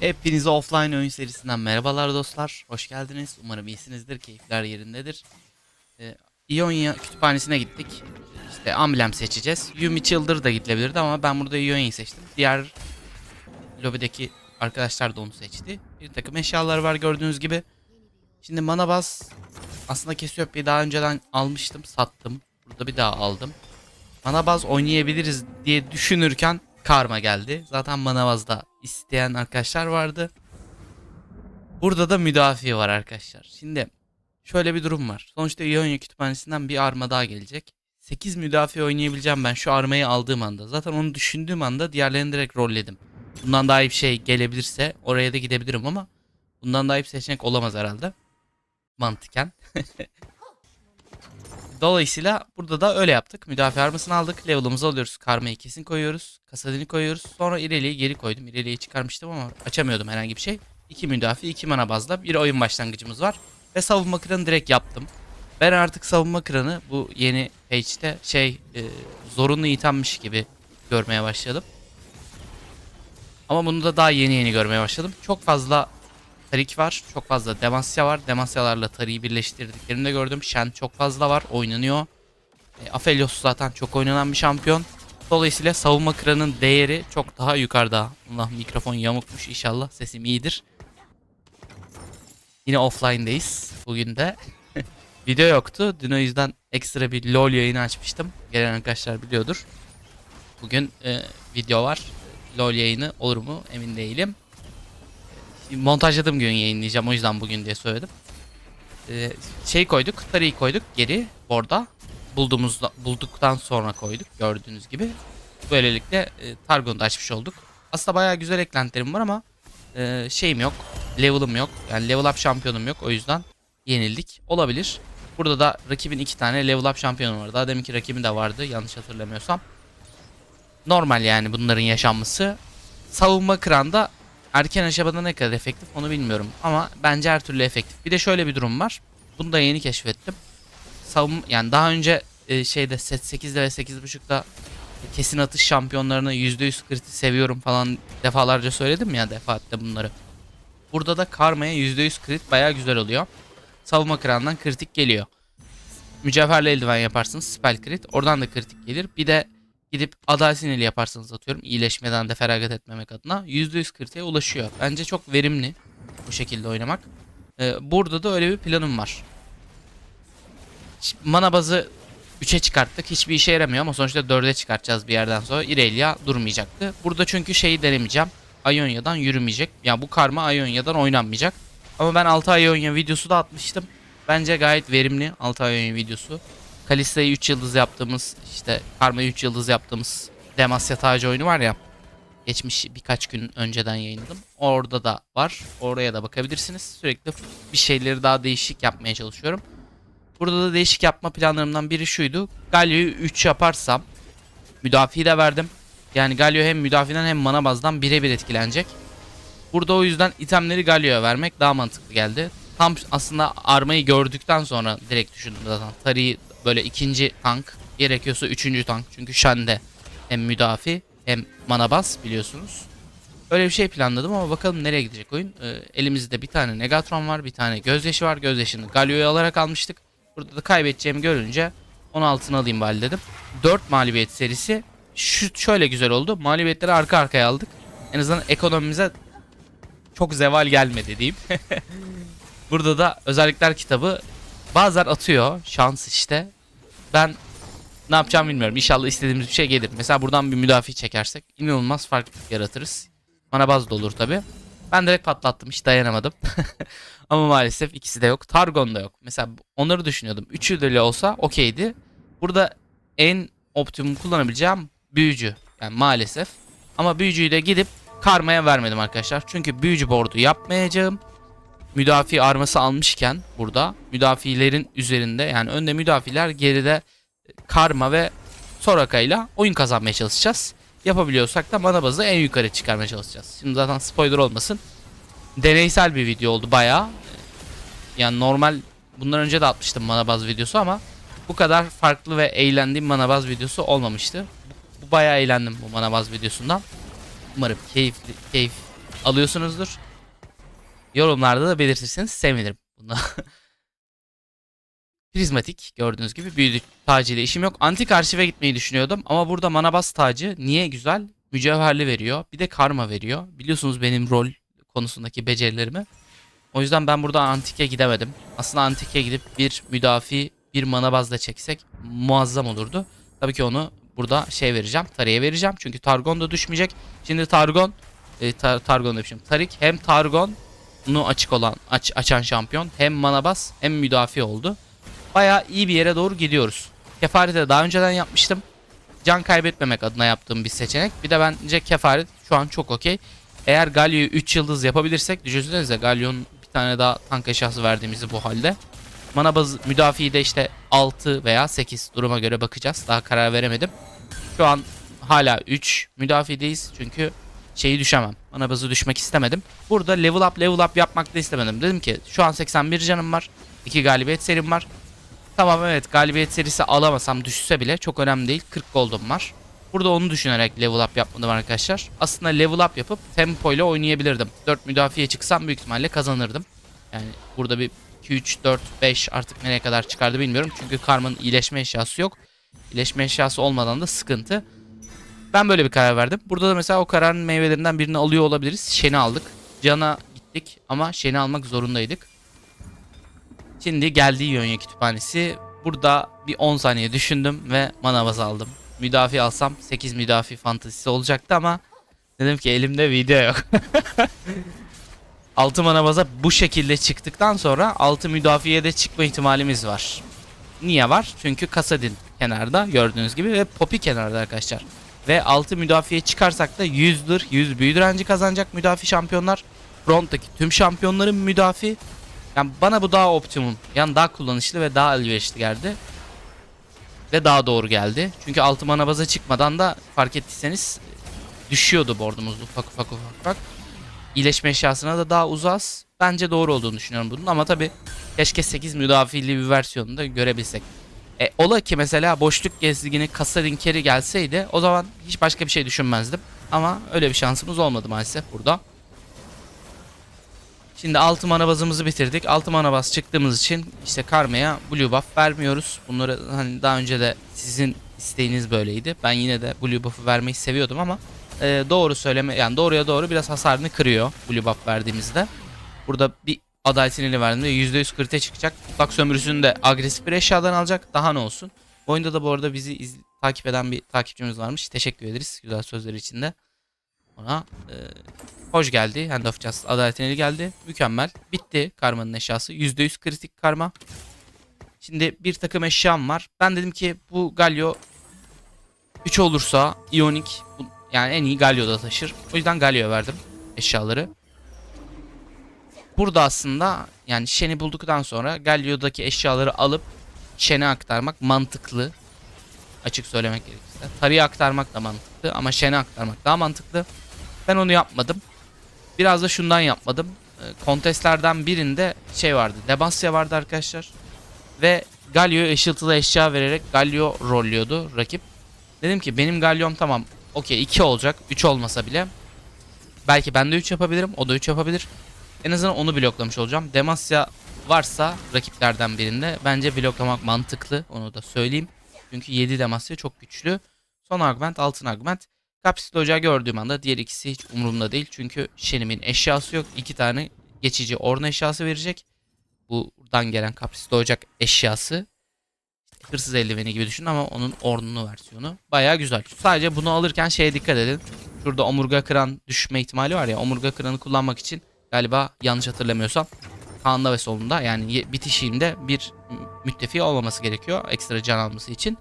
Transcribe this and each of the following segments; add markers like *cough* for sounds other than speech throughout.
Hepinize offline oyun serisinden merhabalar dostlar. Hoş geldiniz. Umarım iyisinizdir. Keyifler yerindedir. Ee, Ionia kütüphanesine gittik. İşte amblem seçeceğiz. Yumi Childer da gidilebilirdi ama ben burada Ionia'yı seçtim. Diğer lobideki arkadaşlar da onu seçti. Bir takım eşyalar var gördüğünüz gibi. Şimdi mana bas aslında Kesiopya'yı daha önceden almıştım, sattım. Burada bir daha aldım. Mana baz oynayabiliriz diye düşünürken karma geldi. Zaten mana bazda isteyen arkadaşlar vardı. Burada da müdafi var arkadaşlar. Şimdi şöyle bir durum var. Sonuçta Ionia kütüphanesinden bir arma daha gelecek. 8 müdafi oynayabileceğim ben şu armayı aldığım anda. Zaten onu düşündüğüm anda diğerlerini direkt rolledim. Bundan daha iyi bir şey gelebilirse oraya da gidebilirim ama bundan daha iyi bir seçenek olamaz herhalde. Mantıken. *laughs* Dolayısıyla burada da öyle yaptık. Müdafi armasını aldık. Level'ımızı alıyoruz. Karmayı kesin koyuyoruz. Kasadini koyuyoruz. Sonra İreli'yi geri koydum. İreli'yi çıkarmıştım ama açamıyordum herhangi bir şey. 2 müdafi, 2 mana bazla bir oyun başlangıcımız var. Ve savunma kranı direkt yaptım. Ben artık savunma kranı bu yeni page'de şey e, zorunlu itemmiş gibi görmeye başladım. Ama bunu da daha yeni yeni görmeye başladım. Çok fazla Tarik var. Çok fazla Demacia var. Demacialarla Tarik'i birleştirdiklerini de gördüm. Shen çok fazla var. Oynanıyor. E, Aphelios zaten çok oynanan bir şampiyon. Dolayısıyla savunma kranın değeri çok daha yukarıda. Allah mikrofon yamukmuş inşallah. Sesim iyidir. Yine offline'deyiz. Bugün de *laughs* video yoktu. Dün o yüzden ekstra bir LoL yayını açmıştım. Gelen arkadaşlar biliyordur. Bugün e, video var. LoL yayını olur mu emin değilim montajladığım gün yayınlayacağım o yüzden bugün diye söyledim. Ee, şey koyduk, tarihi koyduk geri orada. Bulduğumuz bulduktan sonra koyduk gördüğünüz gibi. Böylelikle e, Targon'u da açmış olduk. Aslında bayağı güzel eklentilerim var ama e, şeyim yok. Level'ım yok. Yani level up şampiyonum yok. O yüzden yenildik. Olabilir. Burada da rakibin iki tane level up şampiyonu var. Daha deminki rakibin de vardı yanlış hatırlamıyorsam. Normal yani bunların yaşanması. Savunma kıranda erken aşamada ne kadar efektif onu bilmiyorum. Ama bence her türlü efektif. Bir de şöyle bir durum var. Bunu da yeni keşfettim. Savun yani daha önce e, şeyde set 8'de ve 8.5'da kesin atış şampiyonlarını %100 kriti seviyorum falan defalarca söyledim ya defaatle bunları. Burada da karmaya %100 krit baya güzel oluyor. Savunma kırandan kritik geliyor. Mücevherle eldiven yaparsınız spell crit. Oradan da kritik gelir. Bir de Gidip aday sinirli yaparsanız atıyorum iyileşmeden de feragat etmemek adına %100 kritiğe ulaşıyor. Bence çok verimli bu şekilde oynamak. Ee, burada da öyle bir planım var. Mana bazı 3'e çıkarttık. Hiçbir işe yaramıyor ama sonuçta 4'e çıkartacağız bir yerden sonra. Irelia durmayacaktı. Burada çünkü şeyi denemeyeceğim. Ionia'dan yürümeyecek. Ya yani bu karma Ionia'dan oynanmayacak. Ama ben 6 Ionia videosu da atmıştım. Bence gayet verimli 6 Ionia videosu. Kalista'yı 3 yıldız yaptığımız işte Karma'yı 3 yıldız yaptığımız Demacia tacı oyunu var ya. Geçmiş birkaç gün önceden yayınladım. Orada da var. Oraya da bakabilirsiniz. Sürekli bir şeyleri daha değişik yapmaya çalışıyorum. Burada da değişik yapma planlarımdan biri şuydu. Galio'yu 3 yaparsam müdafiyi de verdim. Yani Galio hem müdafiden hem mana bazdan birebir etkilenecek. Burada o yüzden itemleri Galio'ya vermek daha mantıklı geldi. Tam aslında armayı gördükten sonra direkt düşündüm zaten. Tarihi böyle ikinci tank gerekiyorsa üçüncü tank. Çünkü Shen'de hem müdafi hem mana bas biliyorsunuz. Öyle bir şey planladım ama bakalım nereye gidecek oyun. Ee, elimizde bir tane Negatron var, bir tane gözyaşı var. Gözyaşını Galio'yu alarak almıştık. Burada da kaybedeceğimi görünce onu altına alayım bari dedim. 4 mağlubiyet serisi şu şöyle güzel oldu. Mağlubiyetleri arka arkaya aldık. En azından ekonomimize çok zeval gelmedi diyeyim. *laughs* Burada da özellikler kitabı Bazen atıyor. Şans işte. Ben ne yapacağım bilmiyorum. İnşallah istediğimiz bir şey gelir. Mesela buradan bir müdafi çekersek inanılmaz farklılık yaratırız. Mana baz da olur tabi. Ben direkt patlattım. Hiç dayanamadım. *laughs* Ama maalesef ikisi de yok. Targon da yok. Mesela onları düşünüyordum. Üçü de olsa okeydi. Burada en optimum kullanabileceğim büyücü. Yani maalesef. Ama büyücüyü de gidip karmaya vermedim arkadaşlar. Çünkü büyücü board'u yapmayacağım müdafi arması almışken burada müdafilerin üzerinde yani önde müdafiler geride karma ve Soraka ile oyun kazanmaya çalışacağız. Yapabiliyorsak da mana bazı en yukarı çıkarmaya çalışacağız. Şimdi zaten spoiler olmasın. Deneysel bir video oldu bayağı. Yani normal bundan önce de atmıştım mana baz videosu ama bu kadar farklı ve eğlendiğim mana baz videosu olmamıştı. Bu bayağı eğlendim bu mana baz videosundan. Umarım keyifli, keyif alıyorsunuzdur. Yorumlarda da belirtirseniz sevinirim. Bunda. *laughs* Prizmatik gördüğünüz gibi büyülü tacıyla işim yok. Antik arşive gitmeyi düşünüyordum ama burada manabas tacı niye güzel? Mücevherli veriyor. Bir de karma veriyor. Biliyorsunuz benim rol konusundaki becerilerimi. O yüzden ben burada antike gidemedim. Aslında antike gidip bir müdafi bir manabazla çeksek muazzam olurdu. Tabii ki onu burada şey vereceğim. Tarihe vereceğim. Çünkü Targon da düşmeyecek. Şimdi Targon e, tar, Targon demişim. Tarik hem Targon'u açık olan aç, açan şampiyon hem manabaz hem müdafi oldu. Bayağı iyi bir yere doğru gidiyoruz. Kefareti de daha önceden yapmıştım. Can kaybetmemek adına yaptığım bir seçenek. Bir de bence kefaret şu an çok okey. Eğer Galio'yu 3 yıldız yapabilirsek düşünsenize Galio'nun bir tane daha tank eşyası verdiğimizi bu halde. Mana bazı de işte 6 veya 8 duruma göre bakacağız. Daha karar veremedim. Şu an hala 3 müdafideyiz çünkü şeyi düşemem. Mana bazı düşmek istemedim. Burada level up level up yapmak da istemedim. Dedim ki şu an 81 canım var. 2 galibiyet serim var. Tamam evet galibiyet serisi alamasam düşse bile çok önemli değil. 40 gold'um var. Burada onu düşünerek level up yapmadım arkadaşlar. Aslında level up yapıp tempo ile oynayabilirdim. 4 müdafiye çıksam büyük ihtimalle kazanırdım. Yani burada bir 2, 3, 4, 5 artık nereye kadar çıkardı bilmiyorum. Çünkü Karma'nın iyileşme eşyası yok. İyileşme eşyası olmadan da sıkıntı. Ben böyle bir karar verdim. Burada da mesela o kararın meyvelerinden birini alıyor olabiliriz. Şen'i aldık. Can'a gittik ama Şen'i almak zorundaydık. Şimdi geldi Yonya kütüphanesi. Burada bir 10 saniye düşündüm ve manavaz aldım. Müdafi alsam 8 müdafi fantezisi olacaktı ama dedim ki elimde video yok. *laughs* 6 manavaza bu şekilde çıktıktan sonra 6 müdafiye de çıkma ihtimalimiz var. Niye var? Çünkü Kasadin kenarda gördüğünüz gibi ve Poppy kenarda arkadaşlar. Ve 6 müdafiye çıkarsak da 100'dür. 100 büyü direnci kazanacak müdafi şampiyonlar. Fronttaki tüm şampiyonların müdafi. Yani bana bu daha optimum. Yani daha kullanışlı ve daha elverişli geldi. Ve daha doğru geldi. Çünkü 6 mana baza çıkmadan da fark ettiyseniz düşüyordu boardumuz ufak ufak ufak ufak. İyileşme eşyasına da daha uzas. Bence doğru olduğunu düşünüyorum bunun ama tabi keşke 8 müdafili bir versiyonunu da görebilsek. E, ola ki mesela boşluk gezgini Kasadin Keri gelseydi o zaman hiç başka bir şey düşünmezdim. Ama öyle bir şansımız olmadı maalesef burada. Şimdi 6 mana bazımızı bitirdik. 6 mana baz çıktığımız için işte Karma'ya blue buff vermiyoruz. Bunları hani daha önce de sizin isteğiniz böyleydi. Ben yine de blue buff'ı vermeyi seviyordum ama e, doğru söyleme yani doğruya doğru biraz hasarını kırıyor blue buff verdiğimizde. Burada bir aday sinirli verdiğimde %100 krite çıkacak. Mutlak sömürüsünü de agresif bir eşyadan alacak. Daha ne olsun. Oyunda da bu arada bizi iz- takip eden bir takipçimiz varmış. Teşekkür ederiz güzel sözleri için de. Ona e, hoş geldi. Hand of Justice adaletin eli geldi. Mükemmel. Bitti karmanın eşyası. %100 kritik karma. Şimdi bir takım eşyam var. Ben dedim ki bu Galio 3 olursa Ionic yani en iyi Galio'da taşır. O yüzden Galio verdim eşyaları. Burada aslında yani Shen'i bulduktan sonra Galio'daki eşyaları alıp Shen'e aktarmak mantıklı. Açık söylemek gerekirse. Tarihe aktarmak da mantıklı ama Shen'e aktarmak daha mantıklı. Ben onu yapmadım. Biraz da şundan yapmadım. Ee, Kontestlerden birinde şey vardı. Debasya vardı arkadaşlar. Ve Galio'ya ışıltılı eşya vererek Galio rolluyordu rakip. Dedim ki benim Galio'm tamam. Okey 2 olacak. 3 olmasa bile. Belki ben de 3 yapabilirim. O da 3 yapabilir. En azından onu bloklamış olacağım. Demasya varsa rakiplerden birinde bence bloklamak mantıklı. Onu da söyleyeyim. Çünkü 7 Demasya çok güçlü. Son argument altın argument. Kapsül ocağı gördüğüm anda diğer ikisi hiç umurumda değil. Çünkü Shen'imin eşyası yok. İki tane geçici orna eşyası verecek. Buradan gelen kapsül ocak eşyası. Hırsız eldiveni gibi düşün ama onun ornunu versiyonu. Baya güzel. Sadece bunu alırken şeye dikkat edin. Şurada omurga kıran düşme ihtimali var ya. Omurga kıranı kullanmak için galiba yanlış hatırlamıyorsam sağında ve solunda yani bitişiğinde bir müttefi olmaması gerekiyor. Ekstra can alması için.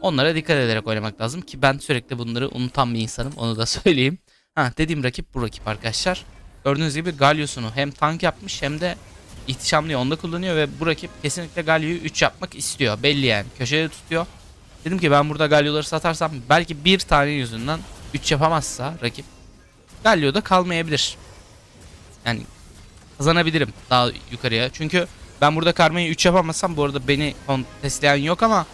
Onlara dikkat ederek oynamak lazım ki ben sürekli bunları unutan bir insanım onu da *laughs* söyleyeyim. Ha dediğim rakip bu rakip arkadaşlar. Gördüğünüz gibi Galyos'unu hem tank yapmış hem de ihtişamlıyı onda kullanıyor ve bu rakip kesinlikle Galio'yu 3 yapmak istiyor. Belli yani köşede tutuyor. Dedim ki ben burada Galio'ları satarsam belki bir tane yüzünden 3 yapamazsa rakip Galio'da kalmayabilir. Yani kazanabilirim daha yukarıya. Çünkü ben burada karmayı 3 yapamazsam bu arada beni kontestleyen yok ama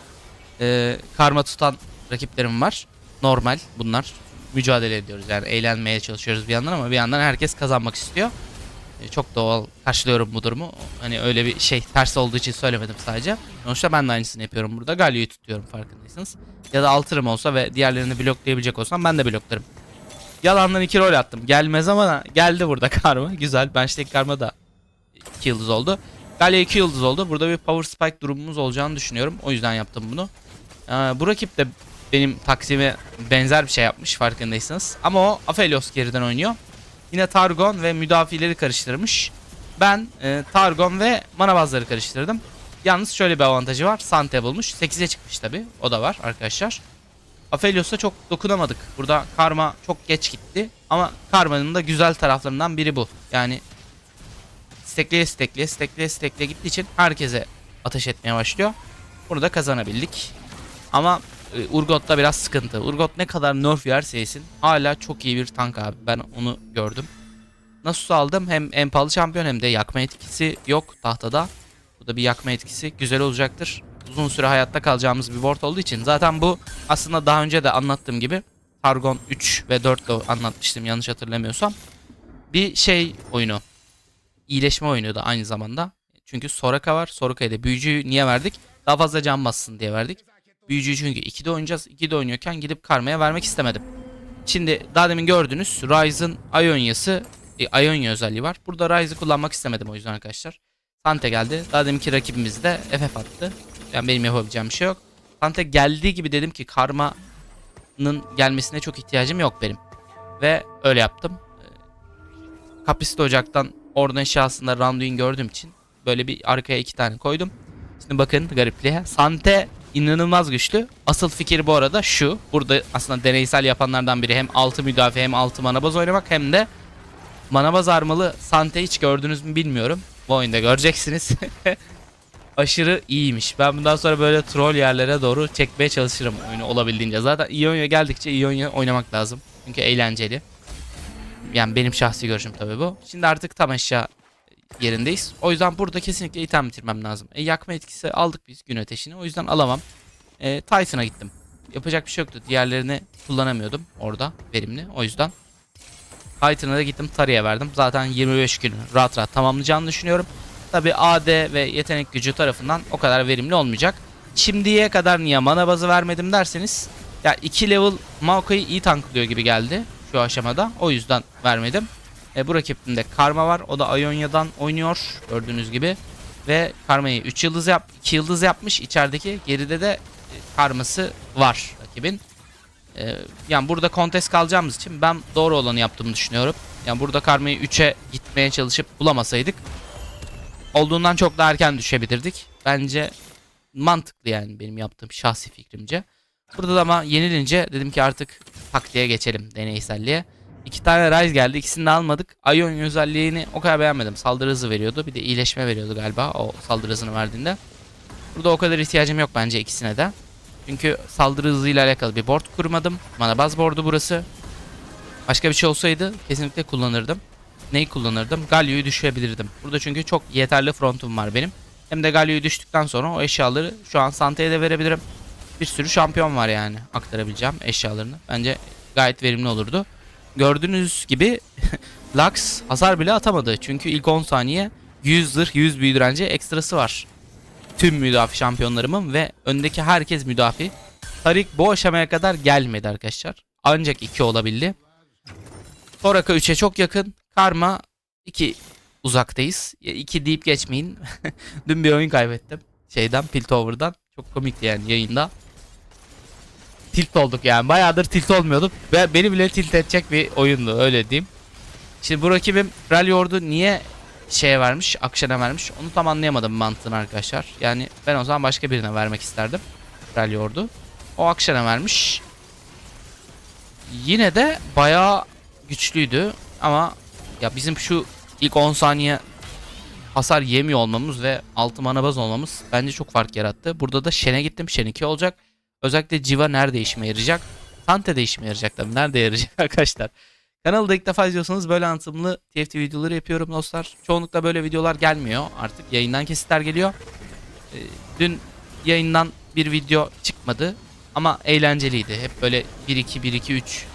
e, karma tutan rakiplerim var. Normal bunlar. mücadele ediyoruz. Yani eğlenmeye çalışıyoruz bir yandan ama bir yandan herkes kazanmak istiyor. E, Çok doğal karşılıyorum bu durumu. Hani öyle bir şey ters olduğu için söylemedim sadece. Sonuçta ben de aynısını yapıyorum burada. Galio'yu tutuyorum farkındaysanız. Ya da altırım olsa ve diğerlerini bloklayabilecek olsam ben de bloklarım. Yalandan iki rol attım. Gelmez ama geldi burada *laughs* karma. Güzel. Bench'teki karma da 2 yıldız oldu. Galio 2 yıldız oldu. Burada bir power spike durumumuz olacağını düşünüyorum. O yüzden yaptım bunu. Ee, bu rakip de benim taksime benzer bir şey yapmış farkındaysanız. Ama o Aphelios geriden oynuyor. Yine Targon ve müdafileri karıştırmış. Ben e, Targon ve Manabazları karıştırdım. Yalnız şöyle bir avantajı var. Sante bulmuş. 8'e çıkmış tabi. O da var arkadaşlar. Aphelios'a çok dokunamadık. Burada Karma çok geç gitti. Ama Karma'nın da güzel taraflarından biri bu. Yani stekleye stekleye stekleye stekleye gittiği için herkese ateş etmeye başlıyor. Burada kazanabildik. Ama e, Urgot'ta biraz sıkıntı. Urgot ne kadar nerf yerse yesin hala çok iyi bir tank abi. Ben onu gördüm. Nasus aldım. Hem en pahalı şampiyon hem de yakma etkisi yok tahtada. Bu da bir yakma etkisi güzel olacaktır. Uzun süre hayatta kalacağımız bir board olduğu için. Zaten bu aslında daha önce de anlattığım gibi Targon 3 ve 4 de anlatmıştım yanlış hatırlamıyorsam. Bir şey oyunu. İyileşme oyunu da aynı zamanda. Çünkü Soraka var. Soraka'ya da büyücüyü niye verdik? Daha fazla can bassın diye verdik. Büyücüyü çünkü 2'de oynayacağız. 2'de oynuyorken gidip Karma'ya vermek istemedim. Şimdi daha demin gördünüz Ryze'ın Ionia'sı e, Ionia özelliği var. Burada Ryze'ı kullanmak istemedim o yüzden arkadaşlar. Sante geldi. Daha deminki rakibimiz de FF attı. Yani benim yapabileceğim bir şey yok. Sante geldiği gibi dedim ki Karma'nın gelmesine çok ihtiyacım yok benim. Ve öyle yaptım. Ee, Kaprisli Ocak'tan oradan şahsında Randuin gördüğüm için böyle bir arkaya iki tane koydum. Şimdi bakın garipliğe. Sante inanılmaz güçlü. Asıl fikir bu arada şu. Burada aslında deneysel yapanlardan biri hem 6 müdafi hem 6 manabaz oynamak hem de manabaz armalı Sante hiç gördünüz mü bilmiyorum. Bu oyunda göreceksiniz. *laughs* Aşırı iyiymiş. Ben bundan sonra böyle troll yerlere doğru çekmeye çalışırım oyunu olabildiğince. Zaten Ionia geldikçe Ionia oynamak lazım. Çünkü eğlenceli. Yani benim şahsi görüşüm tabii bu. Şimdi artık tam eşya yerindeyiz. O yüzden burada kesinlikle item bitirmem lazım. E, yakma etkisi aldık biz gün ateşini. O yüzden alamam. E, Titan'a gittim. Yapacak bir şey yoktu. Diğerlerini kullanamıyordum orada verimli. O yüzden Titan'a da gittim Tari'ye verdim. Zaten 25 gün rahat rahat tamamlayacağını düşünüyorum. Tabi AD ve yetenek gücü tarafından o kadar verimli olmayacak. Şimdiye kadar niye mana bazı vermedim derseniz ya 2 level Maokai'yi iyi tanklıyor gibi geldi şu aşamada. O yüzden vermedim. E, bu rakibimde Karma var. O da Ionia'dan oynuyor gördüğünüz gibi. Ve Karma'yı 3 yıldız yap 2 yıldız yapmış. İçerideki geride de e, Karma'sı var rakibin. E, yani burada kontes kalacağımız için ben doğru olanı yaptığımı düşünüyorum. Yani burada Karma'yı 3'e gitmeye çalışıp bulamasaydık olduğundan çok daha erken düşebilirdik. Bence mantıklı yani benim yaptığım şahsi fikrimce. Burada da ama yenilince dedim ki artık taktiğe geçelim deneyselliğe. İki tane Rise geldi. İkisini de almadık. Ion özelliğini o kadar beğenmedim. Saldırı hızı veriyordu. Bir de iyileşme veriyordu galiba o saldırı hızını verdiğinde. Burada o kadar ihtiyacım yok bence ikisine de. Çünkü saldırı hızıyla alakalı bir board kurmadım. Bana baz board'u burası. Başka bir şey olsaydı kesinlikle kullanırdım. Neyi kullanırdım? Galio'yu düşürebilirdim. Burada çünkü çok yeterli frontum var benim. Hem de Galio'yu düştükten sonra o eşyaları şu an Sante'ye de verebilirim. Bir sürü şampiyon var yani aktarabileceğim eşyalarını. Bence gayet verimli olurdu. Gördüğünüz gibi *laughs* Lux hasar bile atamadı. Çünkü ilk 10 saniye 100 zırh 100 büyü ekstrası var. Tüm müdafi şampiyonlarımın ve öndeki herkes müdafi. Tarik bu aşamaya kadar gelmedi arkadaşlar. Ancak 2 olabildi. Soraka 3'e çok yakın. Karma 2 uzaktayız. 2 deyip geçmeyin. *laughs* Dün bir oyun kaybettim. Şeyden Piltover'dan. Çok komikti yani yayında. Tilt olduk yani. Bayağıdır tilt olmuyorduk. Ve beni bile tilt edecek bir oyundu öyle diyeyim. Şimdi bu rakibim Rally Ordu niye şeye vermiş, Akşen'e vermiş onu tam anlayamadım mantığını arkadaşlar. Yani ben o zaman başka birine vermek isterdim. Rally Ordu. O Akşen'e vermiş. Yine de bayağı güçlüydü ama ya bizim şu ilk 10 saniye hasar yemiyor olmamız ve 6 mana baz olmamız bence çok fark yarattı. Burada da Shen'e gittim. Shen 2 olacak. Özellikle Civa nerede işime yarayacak? Sante de işime yarayacak tabii. Nerede yarayacak *laughs* arkadaşlar? Kanalda ilk defa izliyorsanız böyle anlatımlı TFT videoları yapıyorum dostlar. Çoğunlukla böyle videolar gelmiyor. Artık yayından kesitler geliyor. Ee, dün yayından bir video çıkmadı. Ama eğlenceliydi. Hep böyle 1-2, 1-2, 3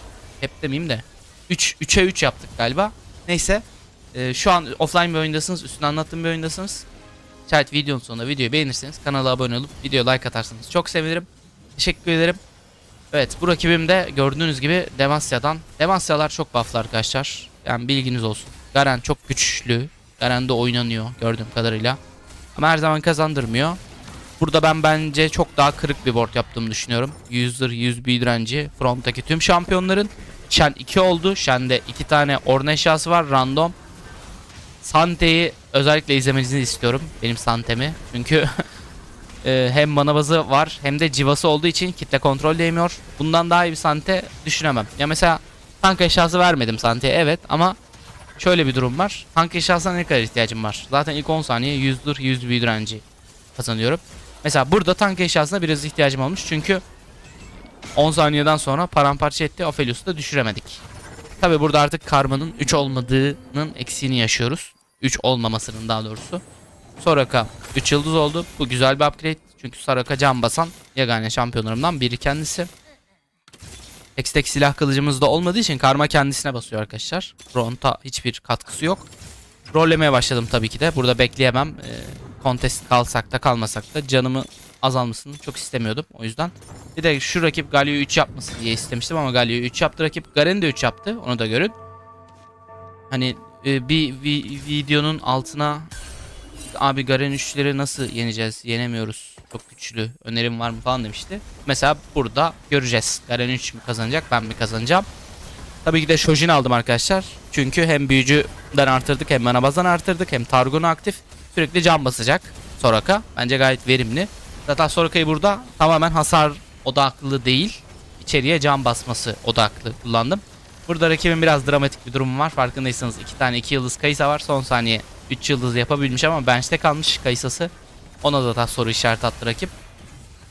hep demeyeyim de 3 3'e 3 yaptık galiba. Neyse. Ee, şu an offline bir oyundasınız. Üstüne anlattığım bir oyundasınız. Şayet videonun sonunda videoyu beğenirseniz kanala abone olup videoya like atarsanız çok sevinirim. Teşekkür ederim. Evet bu rakibim de gördüğünüz gibi Demacia'dan. Demacia'lar çok bufflı arkadaşlar. Yani bilginiz olsun. Garen çok güçlü. Garen de oynanıyor gördüğüm kadarıyla. Ama her zaman kazandırmıyor. Burada ben bence çok daha kırık bir board yaptığımı düşünüyorum. 100 zırh 100 büyü direnci. Front'taki tüm şampiyonların. Shen 2 oldu. Shen'de 2 tane orna eşyası var random. Sante'yi özellikle izlemenizi istiyorum. Benim Sante'mi. Çünkü *laughs* e, hem mana bazı var hem de civası olduğu için kitle kontrol değmiyor. Bundan daha iyi bir Sante düşünemem. Ya mesela tank eşyası vermedim Sante'ye evet ama şöyle bir durum var. Tank eşyasına ne kadar ihtiyacım var? Zaten ilk 10 saniye 100 dur 100 büyü kazanıyorum. Mesela burada tank eşyasına biraz ihtiyacım olmuş çünkü 10 saniyeden sonra paramparça etti. Aphelios'u da düşüremedik. Tabi burada artık karmanın 3 olmadığının eksiğini yaşıyoruz. 3 olmamasının daha doğrusu. Soraka 3 yıldız oldu. Bu güzel bir upgrade. Çünkü Soraka can basan yegane şampiyonlarımdan biri kendisi. Ekstek silah kılıcımız da olmadığı için karma kendisine basıyor arkadaşlar. Front'a hiçbir katkısı yok. Rollemeye başladım tabii ki de. Burada bekleyemem. Contest kalsak da kalmasak da canımı azalmasını çok istemiyordum. O yüzden. Bir de şu rakip Galio'yu 3 yapmasın diye istemiştim ama Galio'yu 3 yaptı rakip. Garen de 3 yaptı. Onu da görün. Hani e, bir vi- videonun altına abi Garen 3'leri nasıl yeneceğiz? Yenemiyoruz. Çok güçlü. Önerim var mı falan demişti. Mesela burada göreceğiz. Garen 3 mü kazanacak ben mi kazanacağım? Tabii ki de Shojin aldım arkadaşlar. Çünkü hem büyücüden artırdık hem manabazdan artırdık hem Targon'u aktif. Sürekli can basacak Soraka. Bence gayet verimli. Zaten Soraka'yı burada tamamen hasar odaklı değil. içeriye can basması odaklı kullandım. Burada rakibin biraz dramatik bir durumu var. Farkındaysanız iki tane 2 yıldız Kaysa var. Son saniye 3 yıldız yapabilmiş ama bench'te kalmış Kaysa'sı. Ona da da soru işareti attı rakip.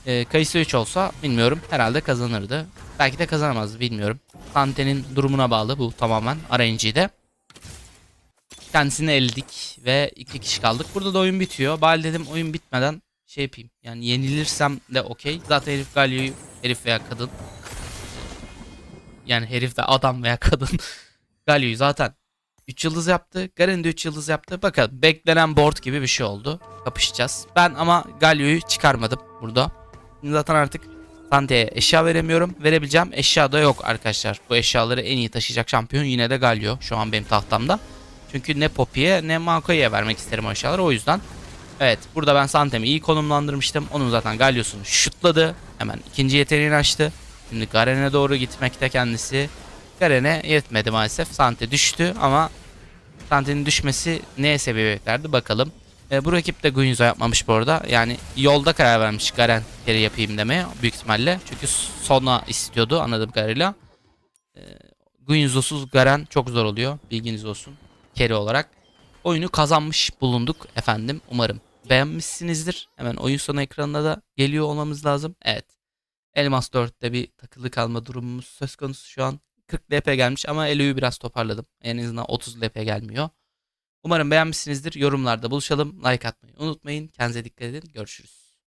Ee, Kayısı 3 olsa bilmiyorum. Herhalde kazanırdı. Belki de kazanamazdı bilmiyorum. Sante'nin durumuna bağlı bu tamamen RNG'de. Kendisini elledik ve iki kişi kaldık. Burada da oyun bitiyor. Bari dedim oyun bitmeden şey yapayım. Yani yenilirsem de okey. Zaten herif Galio'yu herif veya kadın yani herif de adam veya kadın *laughs* Galio'yu zaten 3 yıldız yaptı. Garen de 3 yıldız yaptı. Bakalım beklenen board gibi bir şey oldu. Kapışacağız. Ben ama Galio'yu çıkarmadım burada. Zaten artık Sante'ye eşya veremiyorum. Verebileceğim eşya da yok arkadaşlar. Bu eşyaları en iyi taşıyacak şampiyon yine de Galio. Şu an benim tahtamda. Çünkü ne Poppy'ye ne Mako'ya vermek isterim o eşyaları. O yüzden Evet burada ben Santem'i iyi konumlandırmıştım. Onun zaten Galio'sunu şutladı. Hemen ikinci yeteneğini açtı. Şimdi Garen'e doğru gitmekte kendisi. Garen'e yetmedi maalesef. Sante düştü ama Sante'nin düşmesi neye sebebiyet verdi bakalım. E, bu rakip de Guinzo yapmamış bu arada. Yani yolda karar vermiş Garen kere yapayım demeye büyük ihtimalle. Çünkü sona istiyordu anladığım kadarıyla. E, Guinzo'suz Garen çok zor oluyor. Bilginiz olsun. Kere olarak. Oyunu kazanmış bulunduk efendim. Umarım beğenmişsinizdir. Hemen oyun sonu ekranında da geliyor olmamız lazım. Evet. Elmas 4'te bir takılı kalma durumumuz söz konusu şu an. 40 LP gelmiş ama Elo'yu biraz toparladım. En azından 30 LP gelmiyor. Umarım beğenmişsinizdir. Yorumlarda buluşalım. Like atmayı unutmayın. Kendinize dikkat edin. Görüşürüz.